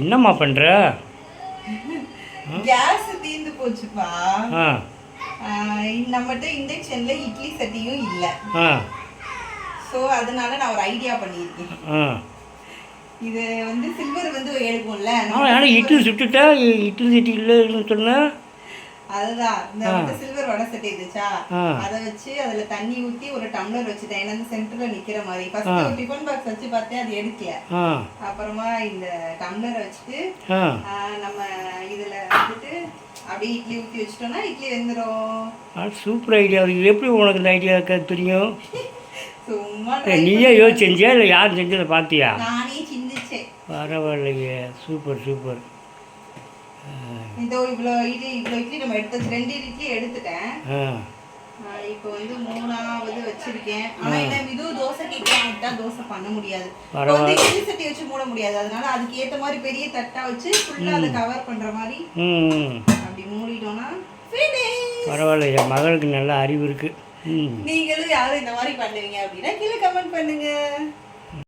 என்னம்மா பண்ணுற கேஸ் தீர்ந்து போச்சுப்பா. நம்மகிட்ட இண்டக்ஷன்ல இட்லி சட்டியும் இல்லை. ஸோ அதனால நான் ஒரு ஐடியா பண்ணியிருக்கேன். இது வந்து சில்வர் வந்து எடுக்கும்ல ஆனால் இட்லி சுட்டுட்டா? இட்லி சட்டி இல்லைன்னு சொன்னேன் அதுதான். இந்த சில்வர் வடை சட்டி இருந்துச்சா. அதை வச்சு அதுல தண்ணி ஊத்தி ஒரு டம்ளர் வச்சுட்டேன். ஏன்னா சென்டர்ல நிக்கிற மாதிரி. ஃபர்ஸ்ட் டிஃபன் பாக்ஸ் வச்சு பார்த்தேன் அது எடுக்கல. அப்புறமா இந்த டம்ளரை வச்சுட்டு நம்ம இதுல வந்துட்டு அப்படியே இட்லி ஊத்தி வச்சிட்டோம்னா இட்லி வெந்துடும் சூப்பர் ஐடியா. இது எப்படி உனக்கு இந்த ஐடியா இருக்க? தெரியும்? சும்மா நீயே யோசிச்சு செஞ்சியா இல்லை யார் செஞ்சதை பார்த்தியா? நானே சிந்திச்சேன். பரவாயில்லையே. Super super. இதோ இவ்வளோ இட்லி இவ்வளோ இட்லி நம்ம எடுத்து ரெண்டு இட்லி எடுத்துட்டேன். இப்போ வந்து மூணாவது வச்சிருக்கேன். ஆனா என்ன இதுவும் தோசை கேட்கலாம் விட்டா தோசை பண்ண முடியாது. வந்து இட்லி சட்டி வச்சு மூட முடியாது. அதனால அதுக்கு ஏத்த மாதிரி பெரிய தட்டா வச்சு ஃபுல்லா அதை கவர் பண்ற மாதிரி அப்படி மூடிட்டோம்னா. பரவாயில்ல என் மகளுக்கு நல்ல அறிவு இருக்குது ம். நீங்களும் யாரும் இந்த மாதிரி பண்ணுவீங்க அப்படின்னா கீழே கமெண்ட் பண்ணுங்க.